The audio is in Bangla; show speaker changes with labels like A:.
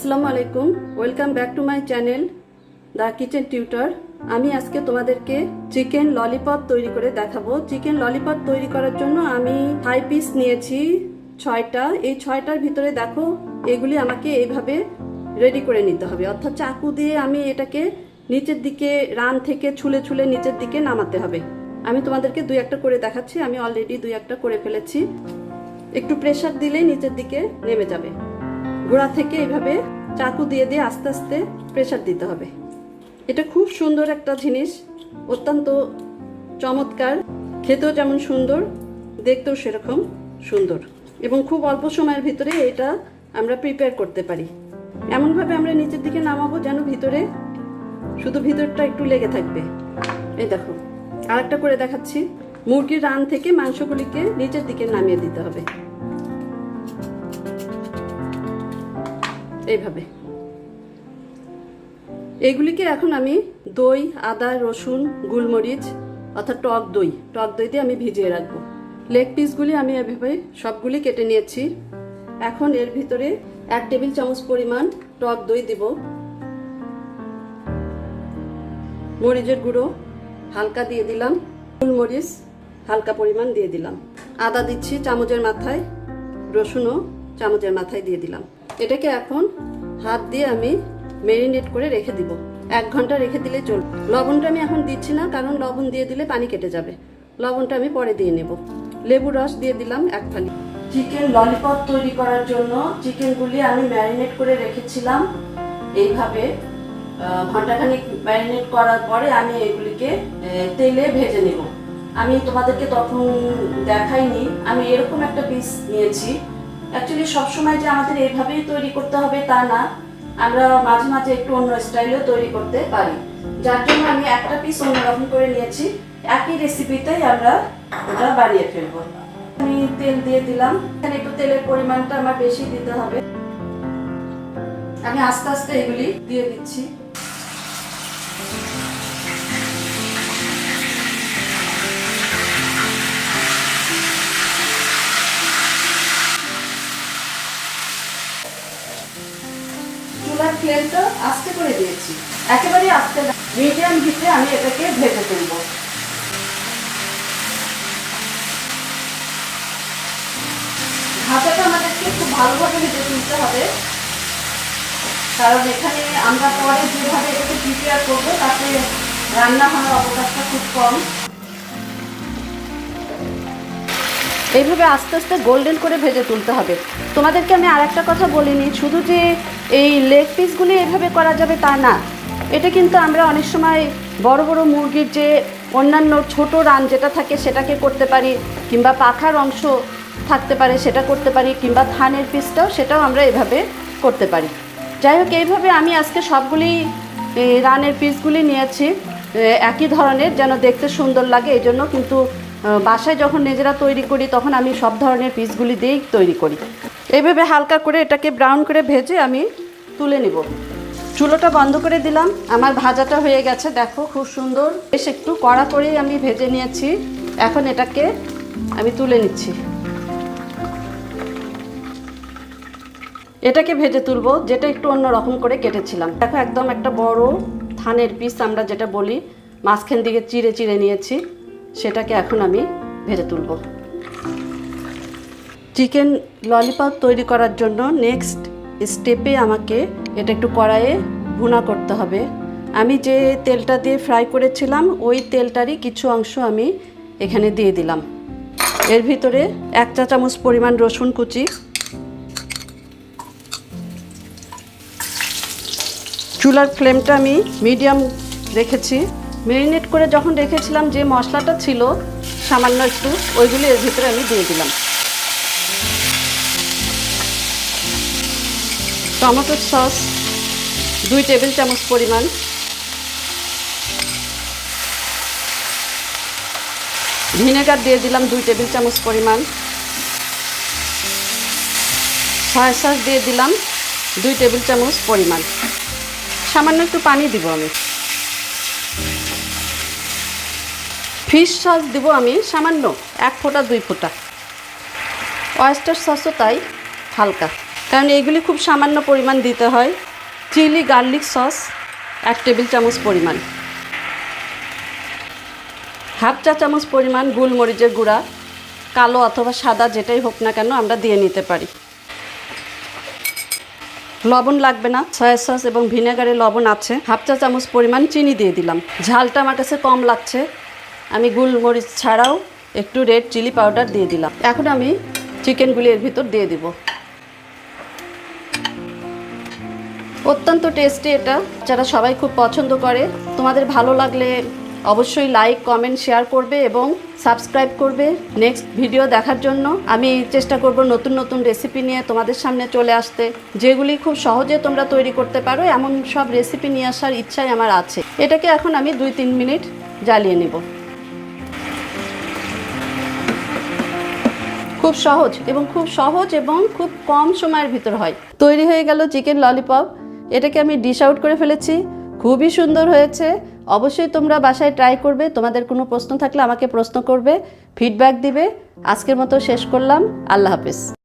A: আসসালামু আলাইকুম। Welcome back to my channel the kitchen tutor আমি আজকে তোমাদেরকে চিকেন ললিপপ তৈরি করে দেখাবো। চিকেন ললিপপ তৈরি করার জন্য আমি ফাইভ পিস নিয়েছি, ছয়টা। এই ছয়টার ভিতরে দেখো, এগুলি আমাকে এইভাবে রেডি করে নিতে হবে। অর্থাৎ চাকু দিয়ে আমি এটাকে নিচের দিকে রান থেকে ছুলে ছুলে নিচের দিকে নামাতে হবে। আমি তোমাদেরকে দুই একটা করে দেখাচ্ছি। আমি অলরেডি দুই একটা করে ফেলেছি। একটু প্রেশার দিলেই নিচের দিকে নেমে যাবে। গোড়া থেকে এইভাবে চাকু দিয়ে দিয়ে আস্তে আস্তে প্রেশার দিতে হবে। এটা খুব সুন্দর একটা জিনিস, অত্যন্ত চমৎকার। খেতেও যেমন সুন্দর, দেখতেও সেরকম সুন্দর। এবং খুব অল্প সময়ের ভিতরে এটা আমরা প্রিপেয়ার করতে পারি। এমনভাবে আমরা নিচের দিকে নামাবো যেন ভিতরে শুধু ভিতরটা একটু লেগে থাকবে। এই দেখো, আরেকটা করে দেখাচ্ছি। মুরগির রান থেকে মাংসগুলিকে নিচের দিকে নামিয়ে দিতে হবে। এইভাবে। এইগুলিকে এখন আমি দই, আদা, রসুন, গোলমরিচ, অর্থাৎ টক দই টক দই দিয়ে আমি ভিজিয়ে রাখব। লেগ পিসগুলি আমি এভাবে সবগুলি কেটে নিয়েছি। এখন এর ভিতরে এক টেবিল চামচ পরিমাণ টক দই দিব। মরিচের গুঁড়ো হালকা দিয়ে দিলাম। গোলমরিচ হালকা পরিমাণ দিয়ে দিলাম। আদা দিচ্ছি চামচের মাথায়, রসুনও চামচের মাথায় দিয়ে দিলাম। এটাকে এখন হাত দিয়ে আমি মেরিনেট করে রেখে দিব। এক ঘণ্টা রেখে দিলে চলবে লবণটা আমি এখন দিচ্ছি না, কারণ লবণ দিয়ে দিলে পানি কেটে যাবে। লবণটা আমি পরে দিয়ে নেব। লেবু রস দিয়ে দিলাম এক ফালি। চিকেন ললিপপ তৈরি করার জন্য চিকেনগুলি আমি ম্যারিনেট করে রেখেছিলাম। এইভাবে ঘন্টাখানিক ম্যারিনেট করার পরে আমি এগুলিকে তেলে ভেজে নেব। আমি তোমাদেরকে তখন দেখাইনি। আমি এরকম একটা পিস নিয়েছি। অ্যাকচুয়ালি সবসময় যে আমাদের এইভাবেই তৈরি করতে হবে তা না। আমরা মাঝে মাঝে একটু অন্য স্টাইলেও তৈরি করতে পারি। যার জন্য আমি একটা পিস অন্যরকম করে নিয়েছি। একই রেসিপিতেই আমরা ওটা বানিয়ে ফেলব। আমি তেল দিয়ে দিলাম। এখানে একটু তেলের পরিমাণটা আমার বেশি দিতে হবে। আমি আস্তে আস্তে এগুলি দিয়ে দিচ্ছি। ফ্লেমটা আস্তে করে দিয়েছি। একেবারে আস্তে মিডিয়াম হিটে আমি এটাকে ভেজে তুলবো। ভাজাটা আমাদেরকে খুব ভালোভাবে ভেজে তুলতে হবে। কারণ এখানে আমরা পরে যেভাবে এটাকে প্রিপেয়ার করব, তাতে রান্না হওয়ার অবকাশটা খুব কম। এইভাবে আস্তে আস্তে গোল্ডেন করে ভেজে তুলতে হবে। তোমাদেরকে আমি আর একটা কথা বলিনি, শুধু যে এই লেগ পিসগুলি এভাবে করা যাবে তা না, এটা কিন্তু আমরা অনেক সময় বড় বড় মুরগির যে অন্যান্য ছোট রান যেটা থাকে সেটাকে করতে পারি, কিংবা পাখার অংশ থাকতে পারে সেটা করতে পারি, কিংবা থানের পিসটাও সেটাও আমরা এভাবে করতে পারি। যাই হোক, এইভাবে আমি আজকে সবগুলি রানের পিসগুলি নিয়েছি একই ধরনের, যেন দেখতে সুন্দর লাগে এই জন্য কিন্তু বাসায় যখন নিজেরা তৈরি করি, তখন আমি সব ধরনের পিসগুলি দিয়েই তৈরি করি। এইভাবে হালকা করে এটাকে ব্রাউন করে ভেজে আমি তুলে নিব। চুলোটা বন্ধ করে দিলাম। আমার ভাজাটা হয়ে গেছে, দেখো খুব সুন্দর। বেশ একটু কড়া করেই আমি ভেজে নিয়েছি। এখন এটাকে আমি তুলে নিচ্ছি। এটাকে ভেজে তুলবো, যেটা একটু অন্য রকম করে কেটেছিলাম। দেখো একদম একটা বড় থানের পিস আমরা যেটা বলি, মাঝখান দিকে চিড়ে চিড়ে নিয়েছি। সেটাকে এখন আমি ভেজে তুলবো। চিকেন ললিপপ তৈরি করার জন্য নেক্সট স্টেপে আমাকে এটা একটু কড়াইয়ে ভুনা করতে হবে। আমি যে তেলটা দিয়ে ফ্রাই করেছিলাম, ওই তেলটারই কিছু অংশ আমি এখানে দিয়ে দিলাম। এর ভিতরে এক চা চামচ পরিমাণ রসুন কুচি, চুলার ফ্লেমটা আমি মিডিয়াম রেখেছি। মেরিনেট করে যখন রেখেছিলাম যে মশলাটা ছিল, সামান্য একটু, ওইগুলি এর ভিতরে আমি দিয়ে দিলাম। টমেটো সস, দুই টেবিল চামচ পরিমাণ। ভিনেগার দিয়ে দিলাম দুই টেবিল চামচ পরিমাণ। সয়া সস দিয়ে দিলাম দুই টেবিল চামচ পরিমাণ। সামান্য একটু পানি দিব আমি। ফিশ সস দিব আমি, সামান্য এক ফোঁটা, দুই ফোঁটা। অয়েস্টার সসও তাই হালকা। কারণ এইগুলি খুব সামান্য পরিমাণ দিতে হয়। চিলি গার্লিক সস, এক টেবিল চামচ পরিমাণ। হাফ চা চামচ পরিমাণ গোলমরিচের গুঁড়া, কালো অথবা সাদা যেটাই হোক না কেন আমরা দিয়ে নিতে পারি। লবণ লাগবে না, সয়া সস এবং ভিনেগারে লবণ আছে। হাফ চা চামচ পরিমাণ চিনি দিয়ে দিলাম। ঝালটা আমার কাছে কম লাগছে। আমি গোলমরিচ ছাড়াও একটু রেড চিলি পাউডার দিয়ে দিলাম। এখন আমি চিকেনগুলি এর ভিতর দিয়ে দিব। অত্যন্ত টেস্টি এটা, যারা সবাই খুব পছন্দ করে। তোমাদের ভালো লাগলে অবশ্যই লাইক কমেন্ট শেয়ার করবে এবং সাবস্ক্রাইব করবে। নেক্সট ভিডিও দেখার জন্য আমি চেষ্টা করব নতুন নতুন রেসিপি নিয়ে তোমাদের সামনে চলে আসতে। যেগুলি খুব সহজে তোমরা তৈরি করতে পারো, এমন সব রেসিপি নিয়ে আসার ইচ্ছাই আমার আছে। এটাকে এখন আমি দুই তিন মিনিট জ্বালিয়ে নেব। খুব সহজ এবং খুব সহজ এবং খুব কম সময়ের ভিতর হয়। তৈরি হয়ে গেল চিকেন ললিপপ। এটাকে আমি ডিশ আউট করে ফেলেছি। খুবই সুন্দর হয়েছে। অবশ্যই তোমরা বাসায় ট্রাই করবে। তোমাদের কোনো প্রশ্ন থাকলে আমাকে প্রশ্ন করবে ফিডব্যাক দিবে। আজকের মতো শেষ করলাম। আল্লাহ হাফিজ।